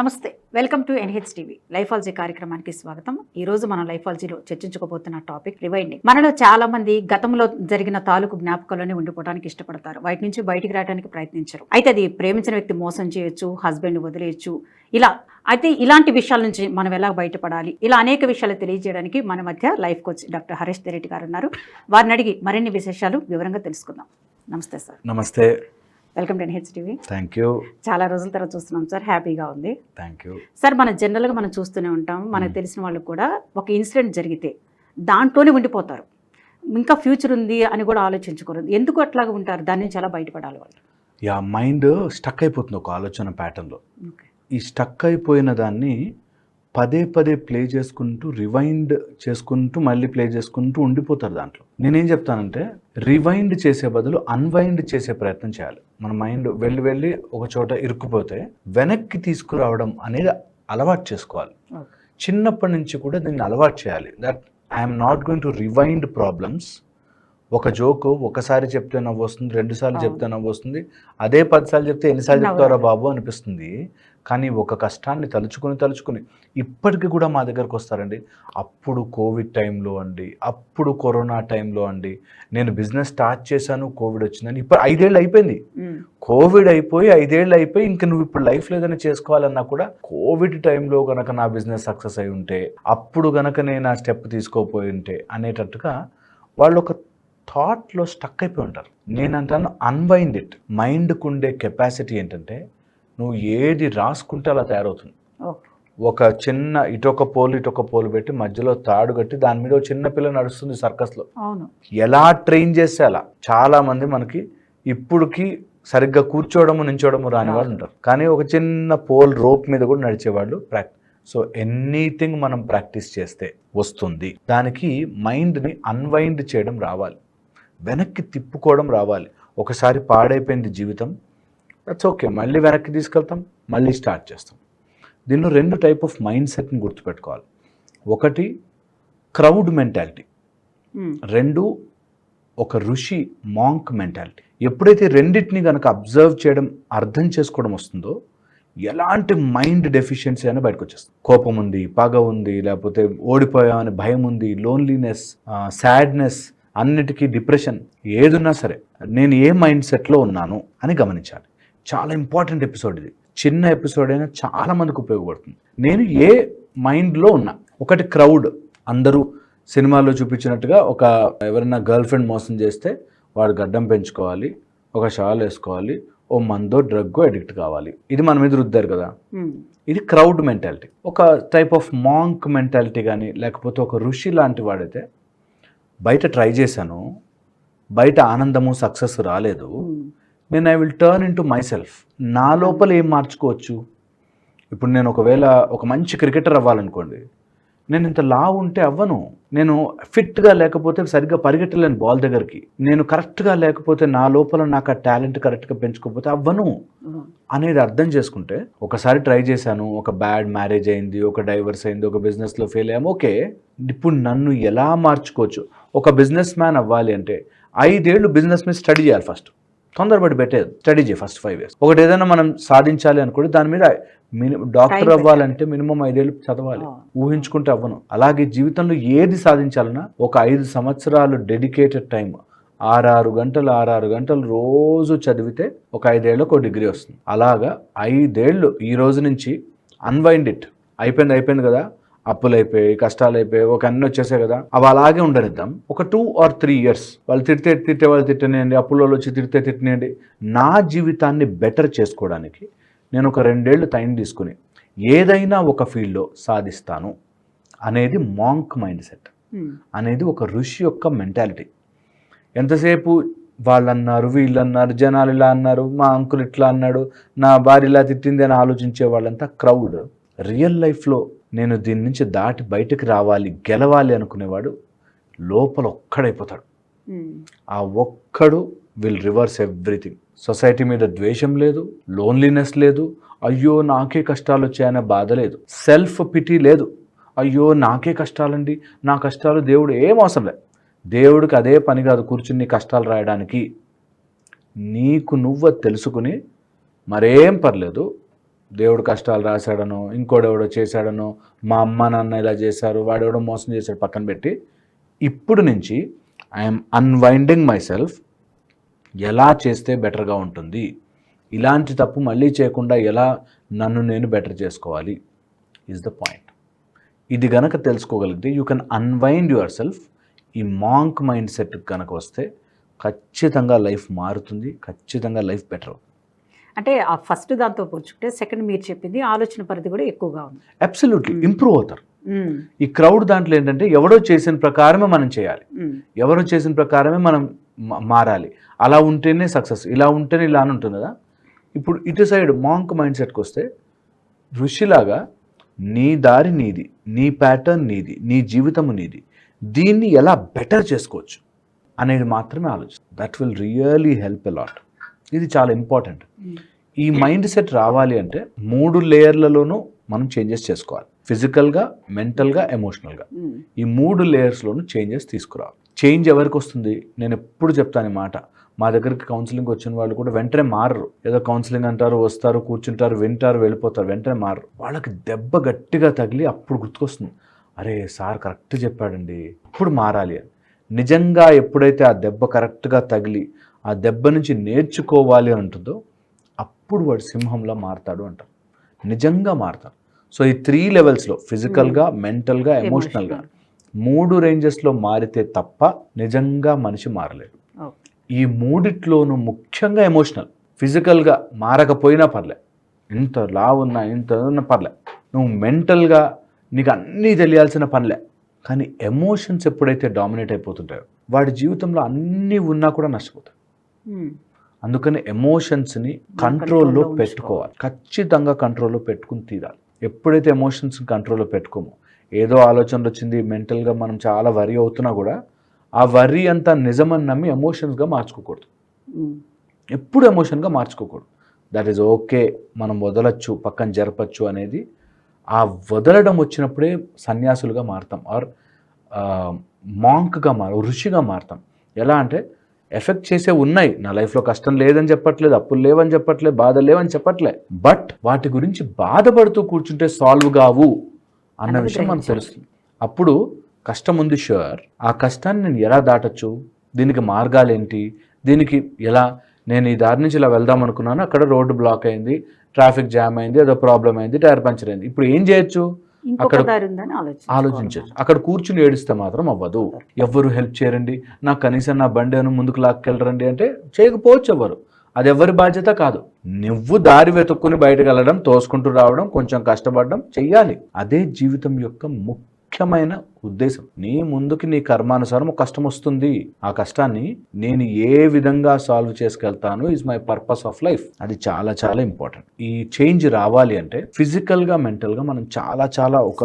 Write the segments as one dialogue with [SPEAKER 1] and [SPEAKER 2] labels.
[SPEAKER 1] నమస్తే welcome to NH TV lifeology కార్యక్రమానికి స్వాగతం. ఈ రోజు మనం లైఫాలజీలో చర్చించుకోబోతున్న టాపిక్ రివైండింగ్. మనలో చాలా మంది గతంలో జరిగిన తాలూకు జ్ఞాపకాల్లోనే ఉండిపోవడానికి ఇష్టపడతారు. వాటి నుంచి బయటికి రావడానికి ప్రయత్నించరు. అయితే అది ప్రేమించిన వ్యక్తి మోసం చేయొచ్చు హస్బెండ్ వదిలేయచ్చు. ఇలా అయితే ఇలాంటి విషయాల నుంచి మనం ఎలా బయటపడాలి? ఇలా అనేక విషయాలు తెలియజేయడానికి మన మధ్య life coach doctor Harish Thereddy గారు ఉన్నారు. వారిని అడిగి మరిన్ని విశేషాలు వివరంగా తెలుసుకుందాం. నమస్తే సార్.
[SPEAKER 2] నమస్తే.
[SPEAKER 1] Welcome to NH TV
[SPEAKER 2] thank you
[SPEAKER 1] చాలా రోజుల తర్వాత చూస్తున్నాం సార్ హ్యాపీగా ఉంది.
[SPEAKER 2] థ్యాంక్ యూ
[SPEAKER 1] సార్ మన జనరల్గా మనం చూస్తూనే ఉంటాం మనకు తెలిసిన వాళ్ళు కూడా ఒక ఇన్సిడెంట్ జరిగితే దాంట్లోనే ఉండిపోతారు. ఇంకా ఫ్యూచర్ ఉంది అని కూడా ఆలోచించుకోరు. ఎందుకు అట్లాగా ఉంటారు? దాని నుంచి ఎలా బయటపడాలి వాళ్ళు?
[SPEAKER 2] యా మైండ్ స్టక్ అయిపోతుంది ఒక ఆలోచన ప్యాటర్న్లో ఈ స్టక్ అయిపోయిన దాన్ని పదే పదే ప్లే చేసుకుంటూ రివైండ్ చేసుకుంటూ మళ్ళీ ప్లే చేసుకుంటూ ఉండిపోతారు దాంట్లో. నేనేం చెప్తానంటే రివైండ్ చేసే బదులు అన్వైండ్ చేసే ప్రయత్నం చేయాలి. మన మైండ్ వెళ్ళి వెళ్ళి ఒక చోట ఇరుక్కుపోతే వెనక్కి తీసుకురావడం అనేది అలవాటు చేసుకోవాలి. చిన్నప్పటి నుంచి కూడా దీన్ని అలవాటు చేయాలి. That I'm not going to rewind problems ఒక జోకు ఒకసారి చెప్తే నవ్వు వస్తుంది రెండు సార్లు చెప్తే నవ్వు వస్తుంది. అదే పదిసార్లు చెప్తే ఎన్నిసార్లు చెప్తారా బాబు అనిపిస్తుంది. కానీ ఒక కష్టాన్ని తలుచుకుని తలుచుకుని ఇప్పటికి కూడా మా దగ్గరకు వస్తారండి. అప్పుడు కోవిడ్ టైంలో అండి అప్పుడు కరోనా టైంలో అండి నేను బిజినెస్ స్టార్ట్ చేశాను కోవిడ్ వచ్చిందని ఇప్పుడు ఐదేళ్ళు అయిపోయింది. కోవిడ్ అయిపోయి ఐదేళ్ళు అయిపోయి ఇంక నువ్వు ఇప్పుడు లైఫ్లో ఏదైనా చేసుకోవాలన్నా కూడా కోవిడ్ టైంలో గనక నా బిజినెస్ సక్సెస్ అయి ఉంటే అప్పుడు గనక నేను ఆ స్టెప్ తీసుకోపోయి ఉంటే అనేటట్టుగా వాళ్ళు ఒక థాట్లో స్టక్ అయిపోయి ఉంటారు. నేను అంటాను అన్వైండ్ ఇట్ మైండ్కు ఉండే కెపాసిటీ ఏంటంటే నువ్వు ఏది రాసుకుంటే అలా తయారవుతుంది. ఒక చిన్న ఇటొక పోలు ఇటొక పోలు పెట్టి మధ్యలో తాడు కట్టి దాని మీద చిన్న పిల్ల నడుస్తుంది సర్కస్లో. ఎలా ట్రైన్ చేస్తే అలా? చాలా మంది మనకి ఇప్పుడుకి సరిగ్గా కూర్చోవడము నించోవడము రాని వాళ్ళు ఉంటారు. కానీ ఒక చిన్న పోల్ రోప్ మీద కూడా నడిచేవాళ్ళు ప్రాక్టీస్ సో ఎనీథింగ్ మనం ప్రాక్టీస్ చేస్తే వస్తుంది. దానికి మైండ్ని అన్వైండ్ చేయడం రావాలి. వెనక్కి తిప్పుకోవడం రావాలి. ఒకసారి పాడైపోయింది జీవితం దట్స్ ఓకే మళ్ళీ వెనక్కి తీసుకెళ్తాం మళ్ళీ స్టార్ట్ చేస్తాం. దీనిలో రెండు టైప్ ఆఫ్ మైండ్ సెట్ని గుర్తుపెట్టుకోవాలి. ఒకటి క్రౌడ్ మెంటాలిటీ
[SPEAKER 1] ఉమ్.
[SPEAKER 2] రెండు ఒక ఋషి మాంక్ మెంటాలిటీ ఎప్పుడైతే రెండింటిని కనుక అబ్జర్వ్ చేయడం అర్థం చేసుకోవడం వస్తుందో ఎలాంటి మైండ్ డెఫిషియన్సీ అని బయటకు వచ్చేస్తుంది. కోపం ఉంది పగ ఉంది లేకపోతే ఓడిపోయామని భయం ఉంది లోన్లీనెస్ సాడ్నెస్ అన్నిటికీ డిప్రెషన్ ఏదున్నా సరే నేను ఏ మైండ్ సెట్లో ఉన్నాను అని గమనించాలి. చాలా ఇంపార్టెంట్ ఎపిసోడ్ ఇది. చిన్న ఎపిసోడ్ అయినా చాలా మందికి ఉపయోగపడుతుంది. నేను ఏ మైండ్లో ఉన్నా ఒకటి క్రౌడ్ అందరూ సినిమాలో చూపించినట్టుగా ఒక ఎవరైనా గర్ల్ ఫ్రెండ్ మోసం చేస్తే వాడు గడ్డం పెంచుకోవాలి ఒక షాల్ వేసుకోవాలి ఓ మందో డ్రగ్గో అడిక్ట్ కావాలి. ఇది మన మీద రుద్దారు కదా. ఇది క్రౌడ్ మెంటాలిటీ. ఒక టైప్ ఆఫ్ మాంక్ మెంటాలిటీ కానీ లేకపోతే ఒక ఋషి లాంటి వాడైతే బయట ట్రై చేశాను బయట ఆనందము సక్సెస్ రాలేదు. నేను I will turn into myself నా లోపల ఏం మార్చుకోవచ్చు? ఇప్పుడు నేను ఒకవేళ ఒక మంచి క్రికెటర్ అవ్వాలనుకోండి నేను ఇంత లా ఉంటే అవ్వను. నేను ఫిట్గా లేకపోతే సరిగ్గా పరిగెట్టలేను బాల్ దగ్గరికి. నేను కరెక్ట్గా లేకపోతే నా లోపల నాకు ఆ టాలెంట్ కరెక్ట్గా పెంచుకోకపోతే అవ్వను. అనేది అర్థం చేసుకుంటే ఒకసారి ట్రై చేశాను ఒక బ్యాడ్ మ్యారేజ్ అయింది ఒక డైవర్స్ అయింది ఒక బిజినెస్లో ఫెయిల్ అయ్యాము ఓకే. ఇప్పుడు నన్ను ఎలా మార్చుకోవచ్చు? ఒక బిజినెస్ మ్యాన్ అవ్వాలి అంటే ఐదేళ్ళు బిజినెస్ మీద స్టడీ చేయాలి ఫస్ట్ తొందరపడి పెట్టేది. స్టడీ చేయి ఫస్ట్ ఫైవ్ ఇయర్స్ ఒకటి ఏదైనా మనం సాధించాలి అనుకుంటే దాని మీద మినిమం డాక్టర్ అవ్వాలంటే మినిమం ఐదేళ్ళు చదవాలి. ఊహించుకుంటే అవ్వను. అలాగే జీవితంలో ఏది సాధించాలన్నా ఒక ఐదు సంవత్సరాలు డెడికేటెడ్ టైం ఆరారు గంటలు ఆరారు గంటలు రోజు చదివితే ఒక ఐదేళ్ళకు ఒక డిగ్రీ వస్తుంది. అలాగా ఐదేళ్ళు ఈ రోజు నుంచి అన్వైండ్ ఇట్ అయిపోయింది అయిపోయింది కదా. అప్పులు అయిపోయి కష్టాలు అయిపోయి ఒక అన్ని వచ్చేసాయి కదా. అవి అలాగే ఉండనిద్దాం. ఒక టూ ఆర్ త్రీ ఇయర్స్ వాళ్ళు తిడితే తిట్టే వాళ్ళు తిట్టనియండి అప్పుల వాళ్ళు వచ్చి తిడితే తిట్టనియండి. నా జీవితాన్ని బెటర్ చేసుకోవడానికి నేను ఒక రెండేళ్ళు టైం తీసుకుని ఏదైనా ఒక ఫీల్డ్లో సాధిస్తాను అనేది మాంక్ మైండ్ సెట్. అనేది ఒక ఋషి యొక్క మెంటాలిటీ ఎంతసేపు వాళ్ళు అన్నారు వీళ్ళు అన్నారు జనాలు ఇలా అన్నారు మా అంకుల్ ఇట్లా అన్నాడు నా భార్య ఇలా తిట్టింది అని ఆలోచించే వాళ్ళంతా క్రౌడ్ రియల్ లైఫ్లో నేను దీని నుంచి దాటి బయటకు రావాలి గెలవాలి అనుకునేవాడు లోపల ఒక్కడైపోతాడు.
[SPEAKER 1] ఉమ్.
[SPEAKER 2] ఆ ఒక్కడు విల్ రివర్స్ ఎవ్రీథింగ్ సొసైటీ మీద ద్వేషం లేదు లోన్లీనెస్ లేదు అయ్యో నాకే కష్టాలు వచ్చాయనే బాధ లేదు. సెల్ఫ్ పిటీ లేదు అయ్యో నాకే కష్టాలండి నా కష్టాలు దేవుడు ఏం అవసరం లేదు దేవుడికి అదే పని కాదు కూర్చుని కష్టాలు రాయడానికి. నీకు నువ్వు తెలుసుకుని మరేం పర్లేదు దేవుడు కష్టాలు రాశాడనో ఇంకోడెవడో చేశాడనో మా అమ్మ నాన్న ఇలా చేశారు వాడెవడో మోసం చేశాడు పక్కన పెట్టి ఇప్పుడు నుంచి ఐఎమ్ అన్వైండింగ్ మై సెల్ఫ్ ఎలా చేస్తే బెటర్గా ఉంటుంది? ఇలాంటి తప్పు మళ్ళీ చేయకుండా ఎలా నన్ను నేను బెటర్ చేసుకోవాలి? ఈజ్ ద పాయింట్ ఇది గనక తెలుసుకోగలిగితే you can unwind yourself ఈ మాంక్ మైండ్ సెట్ కనుక వస్తే ఖచ్చితంగా లైఫ్ మారుతుంది ఖచ్చితంగా లైఫ్ బెటర్
[SPEAKER 1] అంటే ఆ ఫస్ట్ దాంతో పోల్చుకుంటే సెకండ్ మీరు చెప్పింది ఆలోచన పరిధి కూడా ఎక్కువగా ఉంది.
[SPEAKER 2] అబ్సల్యూట్లీ ఇంప్రూవ్ అవుతారు.
[SPEAKER 1] ఉమ్,
[SPEAKER 2] ఈ క్రౌడ్ దాంట్లో ఏంటంటే ఎవడో చేసిన ప్రకారమే మనం చేయాలి. ఎవరో చేసిన ప్రకారమే మనం మారాలి. అలా ఉంటేనే సక్సెస్ ఇలా ఉంటేనే ఇలా అని ఉంటుంది కదా. ఇప్పుడు ఇటు సైడ్ మాంక్ మైండ్ సెట్కి వస్తే ఋషిలాగా నీ దారి నీది నీ ప్యాటర్న్ నీది నీ జీవితము నీది. దీన్ని ఎలా బెటర్ చేసుకోవచ్చు అనేది మాత్రమే ఆలోచన that will really help a lot ఇది చాలా ఇంపార్టెంట్ ఈ మైండ్ సెట్ రావాలి అంటే మూడు లేయర్లలోనూ మనం చేంజెస్ చేసుకోవాలి. ఫిజికల్గా మెంటల్గా ఎమోషనల్గా ఈ మూడు లేయర్స్లోనూ చేంజెస్ తీసుకురావాలి. చేంజ్ ఎవరికి వస్తుంది? నేను ఎప్పుడు చెప్తాను మాట. మా దగ్గరికి కౌన్సిలింగ్ వచ్చిన వాళ్ళు కూడా వెంటనే మారరు. ఏదో కౌన్సిలింగ్ అంటారు వస్తారు కూర్చుంటారు వింటారు వెళ్ళిపోతారు వెంటనే మారరు. వాళ్ళకి దెబ్బ గట్టిగా తగిలి అప్పుడు గుర్తుకొస్తుంది. అరే సార్ కరెక్ట్ చెప్పాడండి. ఇప్పుడు మారాలి అని. నిజంగా ఎప్పుడైతే ఆ దెబ్బ కరెక్ట్గా తగిలి ఆ దెబ్బ నుంచి నేర్చుకోవాలి అని ఉంటుందో అప్పుడు వాడు సింహంలా మారతాడు అంటారు నిజంగా మారతాడు. సో ఈ త్రీ లెవెల్స్లో ఫిజికల్గా మెంటల్గా ఎమోషనల్గా మూడు రేంజెస్లో మారితే తప్ప నిజంగా మనిషి మారలేడు. ఈ మూడిట్లోనూ ముఖ్యంగా ఎమోషనల్ ఫిజికల్గా మారకపోయినా పర్లే. ఇంత లా ఉన్నా ఇంత ఉన్నా పర్లే. నువ్వు మెంటల్గా నీకు అన్నీ తెలియాల్సిన పనిలే. కానీ ఎమోషన్స్ ఎప్పుడైతే డామినేట్ అయిపోతుంటాయో వాడి జీవితంలో అన్నీ ఉన్నా కూడా నష్టపోతాయి అందుకని ఎమోషన్స్ని కంట్రోల్లో పెట్టుకోవాలి. ఖచ్చితంగా కంట్రోల్లో పెట్టుకుని తీరాలి. ఎప్పుడైతే ఎమోషన్స్ కంట్రోల్లో పెట్టుకోమో ఏదో ఆలోచనలు వచ్చింది మెంటల్గా మనం చాలా వరి అవుతున్నా కూడా ఆ వరి అంతా నిజమని నమ్మి ఎమోషన్స్గా మార్చుకోకూడదు.
[SPEAKER 1] ఉమ్,
[SPEAKER 2] ఎప్పుడు ఎమోషన్గా మార్చుకోకూడదు. దట్ ఈజ్ ఓకే మనం వదలచ్చు పక్కన జరపచ్చు అనేది ఆ వదలడం వచ్చినప్పుడే సన్యాసులుగా మారుతాం. ఆర్ మాంక్గా మారు ఋషిగా మారుతాం. ఎలా అంటే ఎఫెక్ట్ చేసే ఉన్నాయి. నా లైఫ్లో కష్టం లేదని చెప్పట్లేదు అప్పులు లేవని చెప్పట్లేదు బాధ లేవని చెప్పట్లే. బట్ వాటి గురించి బాధపడుతూ కూర్చుంటే సాల్వ్ కావు అన్న విషయం మనకు. తెలుస్తుంది. అప్పుడు కష్టం ఉంది షూర్. ఆ కష్టాన్ని నేను ఎలా దాటచ్చు? దీనికి మార్గాలు ఏంటి దీనికి ఎలా నేను ఈ దారి నుంచి ఇలా వెళ్దాం అనుకున్నాను. అక్కడ రోడ్డు బ్లాక్ అయింది ట్రాఫిక్ జామ్ అయింది ఏదో ప్రాబ్లం అయింది టైర్ పంచర్ అయింది. ఇప్పుడు ఏం చేయొచ్చు?
[SPEAKER 1] ఇంకొక
[SPEAKER 2] అక్కడ కూర్చుని ఏడిస్తే మాత్రం అవ్వదు. ఎవ్వరు హెల్ప్ చేయరండి. నాకు కనీసం నా బండి అని ముందుకు లాక్కెళ్ళరండి అంటే చేయకపోవచ్చు ఎవరు అది ఎవరి బాధ్యత కాదు. నువ్వు దారి వెతుక్కుని బయటకు వెళ్ళడం తోసుకుంటూ రావడం కొంచెం కష్టపడడం చెయ్యాలి. అదే జీవితం యొక్క ముఖ్యమైన ఉద్దేశం. నీ ముందుకి నీ కర్మానుసారం కష్టం వస్తుంది. ఆ కష్టాన్ని నేను ఏ విధంగా solve చేసుకెళ్తాను is my purpose of life అది చాలా చాలా ఇంపార్టెంట్ ఈ చేంజ్ రావాలి అంటే ఫిజికల్గా మెంటల్గా మనం చాలా చాలా ఒక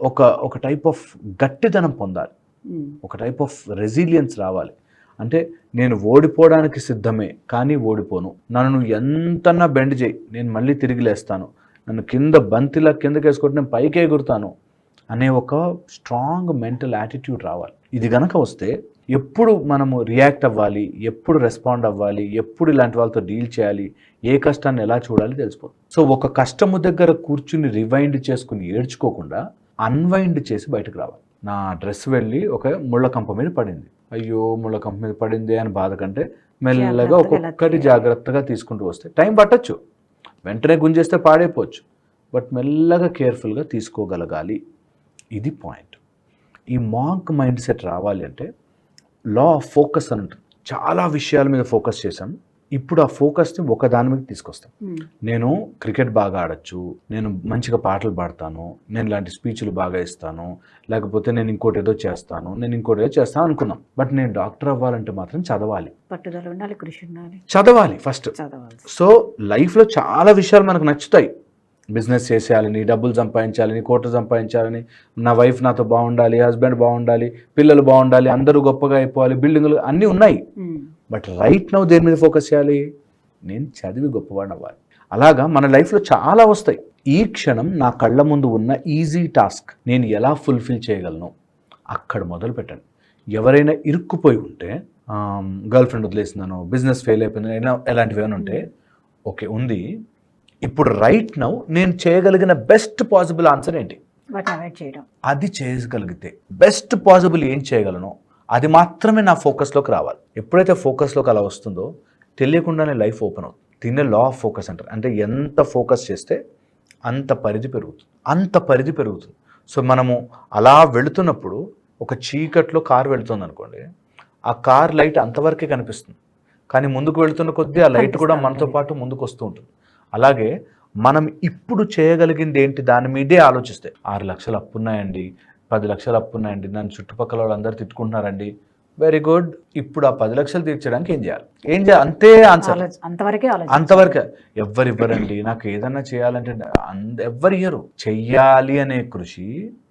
[SPEAKER 2] ఒక ఒక టైప్ ఆఫ్ గట్టిదనం పొందాలి.
[SPEAKER 1] ఉమ్,
[SPEAKER 2] ఒక టైప్ ఆఫ్ రెసిలియన్స్ రావాలి. అంటే నేను ఓడిపోవడానికి సిద్ధమే కానీ ఓడిపోను. నన్ను ఎంతన్నా బెండ్ చేయి. నేను మళ్ళీ తిరిగి లేస్తాను. నన్ను కింద బంతిలా కిందకి వేసుకుంటే నేను పైకి ఎగురుతాను అనే ఒక స్ట్రాంగ్ మెంటల్ యాటిట్యూడ్ రావాలి. ఇది గనక వస్తే ఎప్పుడు మనము రియాక్ట్ అవ్వాలి ఎప్పుడు రెస్పాండ్ అవ్వాలి ఎప్పుడు ఇలాంటి వాళ్ళతో డీల్ చేయాలి ఏ కష్టాన్ని ఎలా చూడాలి తెలిసిపోతుంది సో ఒక కష్టము దగ్గర కూర్చుని రివైండ్ చేసుకుని ఏడ్చుకోకుండా అన్వైండ్ చేసి బయటకు రావాలి. నా డ్రెస్ వెళ్ళి ఒక ముళ్ళ కంప మీద పడింది. అయ్యో ముళ్ళ కంప మీద పడింది అని బాధ కంటే మెల్లగా ఒక్కొక్కటి జాగ్రత్తగా తీసుకుంటూ వస్తే టైం పట్టచ్చు. వెంటనే గుంజేస్తే పాడైపోవచ్చు. బట్ మెల్లగా కేర్ఫుల్గా తీసుకోగలగాలి. ఇది పాయింట్. ఈ మాంక్ మైండ్ సెట్ రావాలి అంటే లా ఆఫ్ ఫోకస్ అని ఉంటుంది. చాలా విషయాల మీద ఫోకస్ చేశాను ఇప్పుడు ఆ ఫోకస్ని ఒక దాని మీద తీసుకొస్తాం. నేను క్రికెట్ బాగా ఆడొచ్చు నేను మంచిగా పాటలు పాడతాను నేను ఇలాంటి స్పీచ్లు బాగా ఇస్తాను లేకపోతే నేను ఇంకోటి ఏదో చేస్తాను నేను ఇంకోటి ఏదో చేస్తాను అనుకున్నాం. బట్ నేను డాక్టర్ అవ్వాలంటే మాత్రం చదవాలి.
[SPEAKER 1] పట్టుదల ఉండాలి కృషి ఉండాలి.
[SPEAKER 2] చదవాలి ఫస్ట్.
[SPEAKER 1] చదవాలి
[SPEAKER 2] సో లైఫ్లో చాలా విషయాలు మనకు నచ్చుతాయి. బిజినెస్ చేసేయాలని డబ్బులు సంపాదించాలని కోట్లు సంపాదించాలని నా వైఫ్ నాతో బాగుండాలి హస్బెండ్ బాగుండాలి పిల్లలు బాగుండాలి అందరూ గొప్పగా అయిపోవాలి బిల్డింగులు అన్నీ ఉన్నాయి. బట్ రైట్ నౌ దేని మీద ఫోకస్ చేయాలి? నేను చదివి గొప్పవాడిని అవ్వాలి. అలాగా మన లైఫ్లో చాలా వస్తాయి. ఈ క్షణం నా కళ్ళ ముందు ఉన్న ఈజీ టాస్క్ నేను ఎలా ఫుల్ఫిల్ చేయగలను? అక్కడ మొదలు పెట్టండి. ఎవరైనా ఇరుక్కుపోయి ఉంటే గర్ల్ ఫ్రెండ్ వదిలేసిందనో బిజినెస్ ఫెయిల్ అయిపోయింది ఎలాంటివి ఏమైనా ఉంటే ఓకే ఉంది. ఇప్పుడు రైట్ నౌ నేను చేయగలిగిన బెస్ట్ పాసిబుల్ ఆన్సర్ ఏంటి? అది చేయగలిగితే బెస్ట్ పాసిబుల్ ఏం చేయగలను? అది మాత్రమే నా ఫోకస్లోకి రావాలి. ఎప్పుడైతే ఫోకస్లోకి అలా వస్తుందో తెలియకుండానే లైఫ్ ఓపెన్ అవుతుంది. దీన్నే లా ఆఫ్ ఫోకస్ అంటారు. అంటే ఎంత ఫోకస్ చేస్తే అంత పరిధి పెరుగుతుంది. అంత పరిధి పెరుగుతుంది. సో మనము అలా వెళుతున్నప్పుడు ఒక చీకట్లో కార్ వెళుతుంది అనుకోండి. ఆ కార్ లైట్ అంతవరకే కనిపిస్తుంది. కానీ ముందుకు వెళుతున్న కొద్దీ ఆ లైట్ కూడా మనతో. పాటు ముందుకు వస్తూ ఉంటుంది. అలాగే మనం ఇప్పుడు చేయగలిగింది ఏంటి దాని మీదే ఆలోచిస్తే. ఆరు లక్షలు అప్పున్నాయండి పది లక్షలు అప్పున్నాయండి నన్ను చుట్టుపక్కల వాళ్ళందరూ తిట్టుకుంటున్నారండి. వెరీ గుడ్ ఇప్పుడు ఆ పది లక్షలు తీర్చడానికి ఏం చేయాలి? ఏం చేయాలి? అంతే ఆన్సర్
[SPEAKER 1] అంతవరకే
[SPEAKER 2] ఎవ్వరు ఇవ్వరండి నాకు ఏదన్నా చేయాలంటే ఎవ్వరు ఇయ్యరు. చెయ్యాలి అనే కృషి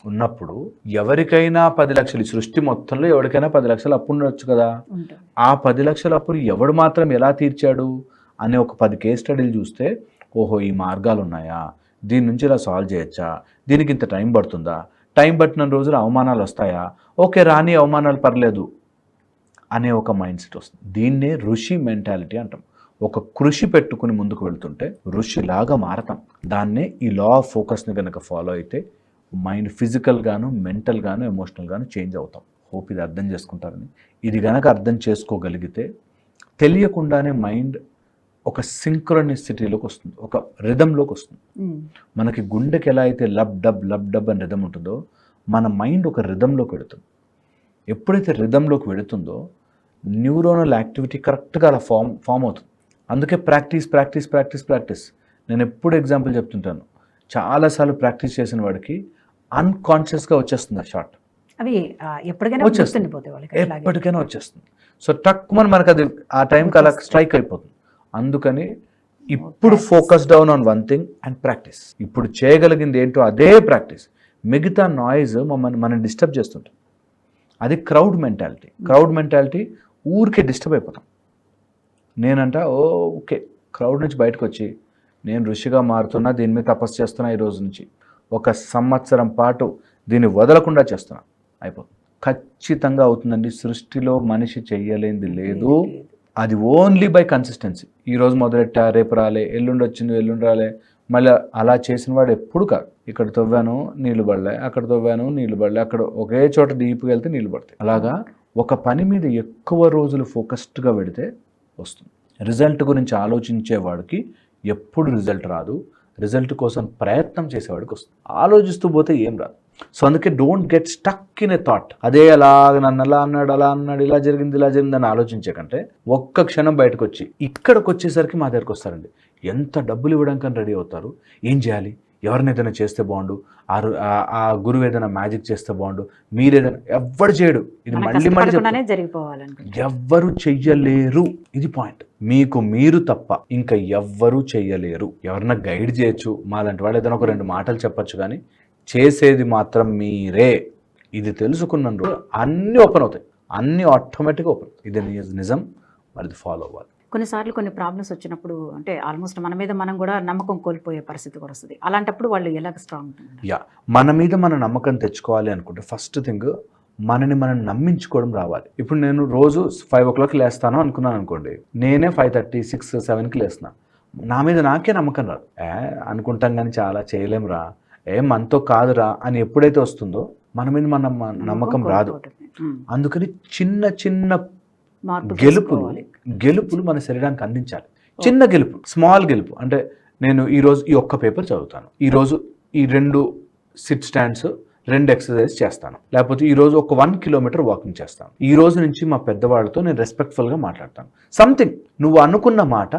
[SPEAKER 2] ఉన్నప్పుడు ఎవరికైనా పది లక్షలు సృష్టి మొత్తంలో ఎవరికైనా పది లక్షలు అప్పు ఉండొచ్చు కదా. ఆ పది లక్షల అప్పులు ఎవడు మాత్రం ఎలా తీర్చాడు అనే ఒక పది కేస్ స్టడీలు చూస్తే ఓహో ఈ మార్గాలు ఉన్నాయా దీని నుంచి ఇలా సాల్వ్ చేయొచ్చా? దీనికి ఇంత టైం పడుతుందా? టైం పట్టిన రోజులు అవమానాలు వస్తాయా? ఓకే రాని అవమానాలు పర్లేదు అనే ఒక మైండ్ సెట్ వస్తుంది. దీన్నే ఋషి మెంటాలిటీ అంటాం. ఒక కృషి పెట్టుకుని ముందుకు వెళ్తుంటే ఋషిలాగా మారతాం. దాన్నే ఈ లా ఆఫ్ ఫోకస్ని కనుక ఫాలో అయితే మైండ్ ఫిజికల్గాను మెంటల్గాను ఎమోషనల్గాను చేంజ్ అవుతాం. హోప్ ఇది అర్థం చేసుకుంటారని. ఇది కనుక అర్థం చేసుకోగలిగితే తెలియకుండానే మైండ్ ఒక సింక్రనిసిటీలోకి వస్తుంది. ఒక రిధంలోకి వస్తుంది.
[SPEAKER 1] ఉమ్.
[SPEAKER 2] మనకి గుండెకి ఎలా అయితే లబ్ డబ్ లబ్ డబ్ అని రిధం ఉంటుందో మన మైండ్ ఒక రిధంలోకి వెళుతుంది. ఎప్పుడైతే రిధంలోకి వెళుతుందో న్యూరోనల్ యాక్టివిటీ కరెక్ట్గా అలా ఫామ్ ఫామ్ అవుతుంది. అందుకే ప్రాక్టీస్ ప్రాక్టీస్ ప్రాక్టీస్ ప్రాక్టీస్ నేను ఎప్పుడు ఎగ్జాంపుల్ చెప్తుంటాను. చాలాసార్లు ప్రాక్టీస్ చేసిన వాడికి అన్కాన్షియస్గా వచ్చేస్తుంది ఆ షాట్
[SPEAKER 1] అవి ఎప్పటికైనా
[SPEAKER 2] వచ్చేస్తుంది. ఎప్పటికైనా వచ్చేస్తుంది. సో టక్కుమని మనకు అది ఆ టైంకి అలా స్ట్రైక్ అయిపోతుంది. అందుకని ఇప్పుడు. Focus down on one thing and practice ఇప్పుడు చేయగలిగింది ఏంటో అదే ప్రాక్టీస్ మిగతా నాయిస్ మమ్మల్ని మనం డిస్టర్బ్ చేస్తుంటుంది. అది క్రౌడ్ మెంటాలిటీ క్రౌడ్ మెంటాలిటీ ఊరికే డిస్టర్బ్ అయిపోతాం. నేనంట ఓకే క్రౌడ్ నుంచి బయటకు వచ్చి నేను ఋషిగా మారుతున్నా దీని మీద తపస్సు చేస్తున్నా ఈ రోజు నుంచి. ఒక సంవత్సరం పాటు దీన్ని వదలకుండా చేస్తున్నా. అయిపోతుంది. ఖచ్చితంగా అవుతుందండి. సృష్టిలో మనిషి చెయ్యలేనిది లేదు. అది ఓన్లీ బై కన్సిస్టెన్సీ ఈ రోజు మొదలెట్టా రేపు రాలే ఎల్లుండి వచ్చింది ఎల్లుండి రాలే. మళ్ళీ అలా చేసిన వాడు ఎప్పుడు కాదు. ఇక్కడ తవ్వాను నీళ్ళు పడలే అక్కడ తవ్వాను నీళ్ళు పడలే అక్కడ ఒకే చోట డీప్గా వెళ్తే నీళ్ళు పడతాయి. అలాగా ఒక పని మీద ఎక్కువ రోజులు ఫోకస్డ్గా పెడితే వస్తుంది. రిజల్ట్ గురించి ఆలోచించే వాడికి ఎప్పుడు రిజల్ట్ రాదు. రిజల్ట్ కోసం ప్రయత్నం చేసేవాడికి వస్తుంది. ఆలోచిస్తూ పోతే ఏం రాదు. సో అందుకే don't get stuck in a thought. అదే అలా నన్ను అలా అన్నాడు అలా అన్నాడు ఇలా జరిగింది ఇలా జరిగింది అని ఆలోచించే కంటే ఒక్క క్షణం బయటకు వచ్చి ఇక్కడికి వచ్చేసరికి మా దగ్గరకు వస్తారండి. ఎంత డబ్బులు ఇవ్వడానికి రెడీ అవుతారు? ఏం చేయాలి? ఎవరిని ఏదైనా చేస్తే బాగుండు? ఆ గురువు ఏదైనా మ్యాజిక్ చేస్తే బాగుండు? మీరేదైనా ఎవ్వడు చేయడు. ఇది మళ్ళీ మళ్ళీ ఎవ్వరు చెయ్యలేరు. ఇది పాయింట్. మీకు మీరు తప్ప ఇంకా ఎవ్వరు చెయ్యలేరు. ఎవరన్నా గైడ్ చేయొచ్చు. మాలాంటి వాళ్ళు ఏదైనా ఒక రెండు మాటలు చెప్పొచ్చు కానీ చేసేది మాత్రం మీరే. ఇది తెలుసుకున్న రోజు అన్నీ ఓపెన్ అవుతాయి. అన్నీ ఆటోమేటిక్గా ఓపెన్ ఇది నిజం మరి ఫాలో అవ్వాలి.
[SPEAKER 1] కొన్నిసార్లు కొన్ని ప్రాబ్లమ్స్ వచ్చినప్పుడు అంటే ఆల్మోస్ట్ మన మీద మనం కూడా నమ్మకం కోల్పోయే పరిస్థితి కూడా వస్తుంది. అలాంటప్పుడు వాళ్ళు ఎలాగ స్ట్రాంగ్
[SPEAKER 2] యా మన మీద మన నమ్మకం తెచ్చుకోవాలి అనుకుంటే ఫస్ట్ థింగ్ మనని మనం నమ్మించుకోవడం రావాలి. ఇప్పుడు నేను రోజు ఫైవ్ ఓ క్లాక్ లేస్తాను అనుకున్నాను అనుకోండి. నేనే ఫైవ్ థర్టీ సిక్స్ సెవెన్కి లేస్తున్నా. నా మీద నాకే నమ్మకం రాదు. అనుకుంటాం కానీ చాలా చేయలేం రా. ఏ మనతో కాదురా అని ఎప్పుడైతే వస్తుందో మన మీద మన నమ్మకం రాదు. అందుకని చిన్న చిన్న గెలుపులు. గెలుపులు మన శరీరానికి అందించాలి. చిన్న గెలుపు స్మాల్ గెలుపు. అంటే నేను ఈరోజు ఈ ఒక్క పేపర్ చదువుతాను. ఈరోజు ఈ రెండు సిట్ స్టాండ్స్ రెండు ఎక్సర్సైజ్ చేస్తాను. లేకపోతే ఈ రోజు ఒక వన్ కిలోమీటర్ వాకింగ్ చేస్తాను. ఈ రోజు నుంచి మా పెద్దవాళ్ళతో నేను రెస్పెక్ట్ఫుల్గా మాట్లాడతాను. సంథింగ్ నువ్వు అనుకున్న మాట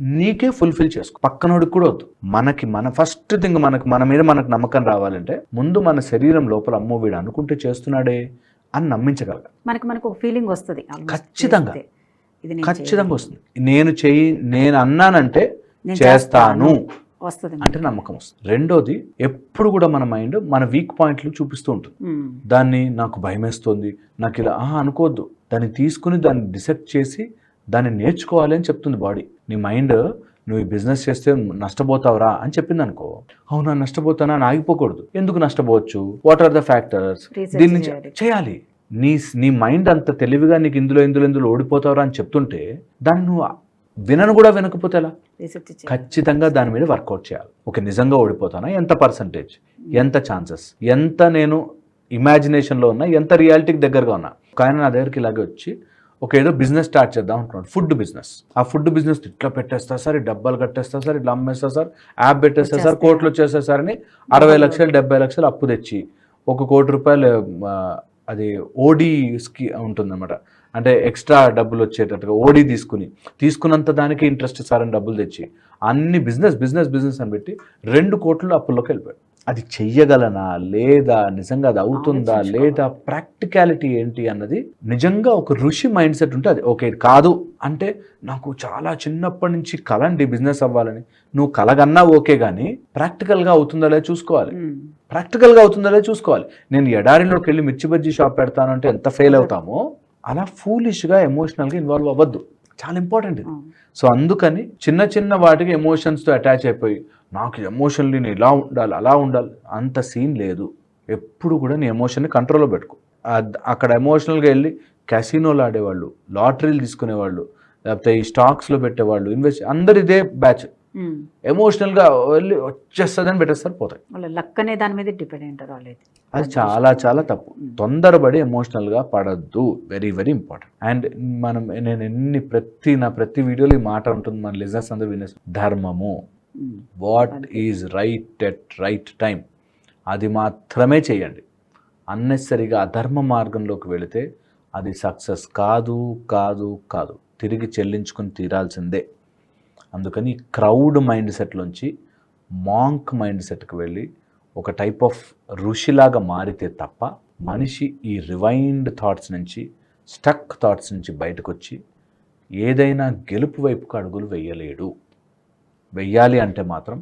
[SPEAKER 2] నీకే ఫుల్ఫిల్ చేసుకో. పక్కనోడికి కూడా వద్దు. మనకి మన ఫస్ట్ థింగ్ మనకి మన మీద మనకు నమ్మకం రావాలంటే ముందు మన శరీరం లోపల అమ్మో వీడు అనుకుంటే చేస్తున్నాడే అని నమ్మించగలగాలి.
[SPEAKER 1] మనకి మనకు ఒక ఫీలింగ్ వస్తుంది
[SPEAKER 2] ఖచ్చితంగా. ఖచ్చితంగా. వస్తుంది. నేను చెయ్యి నేను అన్నానంటే
[SPEAKER 1] నేను
[SPEAKER 2] చేస్తాను.
[SPEAKER 1] వస్తుంది
[SPEAKER 2] అంటే నమ్మకం వస్తుంది. రెండోది ఎప్పుడు కూడా మన మైండ్ మన వీక్ పాయింట్లు చూపిస్తూ ఉంటుంది. దాన్ని నాకు భయమేస్తుంది. నాకు ఇలా అనుకోవద్దు. దాన్ని తీసుకుని దాన్ని డిసెక్ట్ చేసి దాన్ని నేర్చుకోవాలి అని చెప్తుంది బాడీ నీ మైండ్ నువ్వు ఈ బిజినెస్ చేస్తే నష్టపోతావురా అని చెప్పింది అనుకో అవునా నష్టపోతానా అని ఆగిపోకూడదు. ఎందుకు నష్టపోవచ్చు? వాట్ ఆర్ ద ఫ్యాక్టర్స్ దీని నుంచి
[SPEAKER 1] చేయాలి.
[SPEAKER 2] నీ నీ మైండ్ అంత తెలివిగా నీకు ఇందులో ఇందులో ఇందులో ఓడిపోతావురా అని చెప్తుంటే దాన్ని నువ్వు వినను కూడా వినకపోతే ఎలా? ఖచ్చితంగా దాని మీద వర్కౌట్ చేయాలి. ఓకే నిజంగా ఓడిపోతానా? ఎంత పర్సంటేజ్ ఎంత ఛాన్సెస్ ఎంత నేను ఇమాజినేషన్లో ఉన్నా? ఎంత రియాలిటీకి దగ్గరగా ఉన్నా? ఒక ఆయన నా దగ్గరికి ఇలాగే వచ్చి ఒక ఏదో బిజినెస్ స్టార్ట్ చేద్దాం అనుకున్నాడు. ఫుడ్ బిజినెస్ ఆ ఫుడ్ బిజినెస్ ఇట్లా పెట్టేస్తా సార్ డబ్బాలు కట్టేస్తా సార్ ఇట్లా అమ్మేస్తా సార్ యాప్ పెట్టేస్తా సార్. కోట్లు వచ్చేస్తా సార్ అని అరవై లక్షలు డెబ్బై లక్షలు అప్పు తెచ్చి ఒక కోటి రూపాయలు అది ఓడి స్కీ ఉంటుందన్నమాట. అంటే ఎక్స్ట్రా డబ్బులు వచ్చేటట్టుగా ఓడి తీసుకుని తీసుకున్నంత దానికి ఇంట్రెస్ట్ సార్ అని డబ్బులు తెచ్చి అన్ని బిజినెస్ బిజినెస్ బిజినెస్ అని పెట్టి రెండు కోట్లు అప్పుల్లోకి వెళ్ళిపోయాడు. అది చెయ్యగలనా? లేదా నిజంగా అది అవుతుందా. లేదా ప్రాక్టికాలిటీ ఏంటి అన్నది నిజంగా ఒక ఋషి మైండ్ సెట్ ఉంటే అది ఓకే కాదు. అంటే నాకు చాలా చిన్నప్పటి నుంచి కల అండి బిజినెస్ అవ్వాలని. నువ్వు కలగన్నా ఓకే కానీ ప్రాక్టికల్గా అవుతుందా లేదా చూసుకోవాలి. ప్రాక్టికల్గా అవుతుందా లేదా చూసుకోవాలి. నేను ఎడారిలోకి వెళ్ళి మిర్చి బజ్జీ షాప్ పెడతానంటే ఎంత ఫెయిల్ అవుతామో అలా ఫూలిష్గా ఎమోషనల్గా ఇన్వాల్వ్ అవ్వద్దు. చాలా ఇంపార్టెంట్ ఇది. సో అందుకని చిన్న చిన్న వాటికి ఎమోషన్స్తో అటాచ్ అయిపోయి నాకు ఎమోషన్లీ నేను ఇలా ఉండాలి అలా ఉండాలి అంత సీన్ లేదు. ఎప్పుడు కూడా నీ ఎమోషన్ని కంట్రోల్లో పెట్టుకో. అక్కడ ఎమోషనల్గా వెళ్ళి క్యాసినోలు ఆడేవాళ్ళు లాటరీలు తీసుకునేవాళ్ళు లేకపోతే ఈ స్టాక్స్లో పెట్టేవాళ్ళు ఇన్వెస్ట్ అందరు ఇదే బ్యాచ్. ఎమోషనల్గా వెళ్ళి వచ్చేస్తుందని పెట్టేస్తారు పోతాయి.
[SPEAKER 1] లక్ అనే దాని మీద డిపెండ్ అయింటారు వాళ్ళైతే
[SPEAKER 2] అది చాలా చాలా తప్పు. తొందరపడి ఎమోషనల్గా పడద్దు. వెరీ వెరీ ఇంపార్టెంట్ అండ్ మనం నేను ఎన్ని ప్రతి నా ప్రతి వీడియోలో ఈ మాట ఉంటుంది మన లిజనర్స్ అందరూ వినేసి ధర్మము. What is right at right time అది మాత్రమే చేయండి. అన్నెసరిగా అధర్మ మార్గంలోకి వెళితే అది సక్సెస్ కాదు కాదు కాదు. తిరిగి చెల్లించుకుని తీరాల్సిందే. అందుకని క్రౌడ్ మైండ్ సెట్లోంచి మాంక్ మైండ్ సెట్కి వెళ్ళి ఒక టైప్ ఆఫ్ ఋషిలాగా మారితే తప్ప మనిషి ఈ రివైండ్ థాట్స్ నుంచి స్టక్ థాట్స్ నుంచి బయటకు వచ్చి ఏదైనా గెలుపు వైపుకు అడుగులు వేయలేడు. వెయ్యాలి అంటే మాత్రం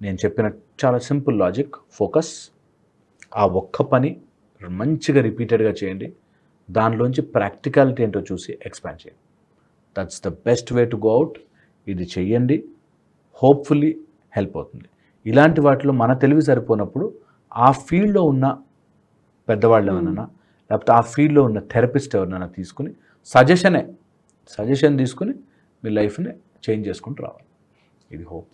[SPEAKER 2] నేను చెప్పిన చాలా సింపుల్ లాజిక్ ఫోకస్. ఆ ఒక్క పని మంచిగా రిపీటెడ్గా చేయండి. దానిలోంచి ప్రాక్టికాలిటీ ఏంటో చూసి ఎక్స్పాండ్ చేయండి. That's the best way to go out ఇది చెయ్యండి. హోప్ఫుల్లీ హెల్ప్ అవుతుంది. ఇలాంటి వాటిలో మన తెలివి సరిపోనప్పుడు ఆ ఫీల్డ్లో ఉన్న పెద్దవాళ్ళు ఎవరైనా లేకపోతే ఆ ఫీల్డ్లో ఉన్న థెరపిస్ట్ ఎవరినైనా తీసుకుని సజెషనే సజెషన్ తీసుకుని మీ లైఫ్ని చేంజ్ చేసుకుంటూ రావాలి. ఇది హోప్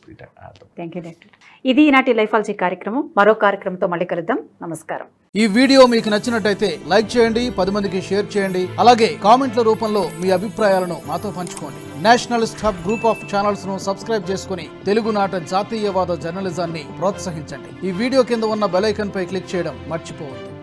[SPEAKER 2] అర్థం.
[SPEAKER 1] థ్యాంక్ యూ డాక్టర్ ఇది ఈనాటి లైఫ్ ఆల్సీ కార్యక్రమం. మరో కార్యక్రమంతో మళ్ళీ కలుద్దాం. నమస్కారం.
[SPEAKER 3] ఈ వీడియో మీకు నచ్చినట్టయితే లైక్ చేయండి పది మందికి షేర్ చేయండి అలాగే కామెంట్ల రూపంలో మీ అభిప్రాయాలను మాతో పంచుకోండి. నేషనలిస్ట్ హబ్ గ్రూప్ ఆఫ్ ఛానల్స్ను సబ్స్క్రైబ్ చేసుకుని తెలుగునాట జాతీయవాద జర్నలిజాన్ని ప్రోత్సహించండి. ఈ వీడియో కింద ఉన్న బెల్ ఐకాన్ పై క్లిక్ చేయడం మర్చిపోవద్దు.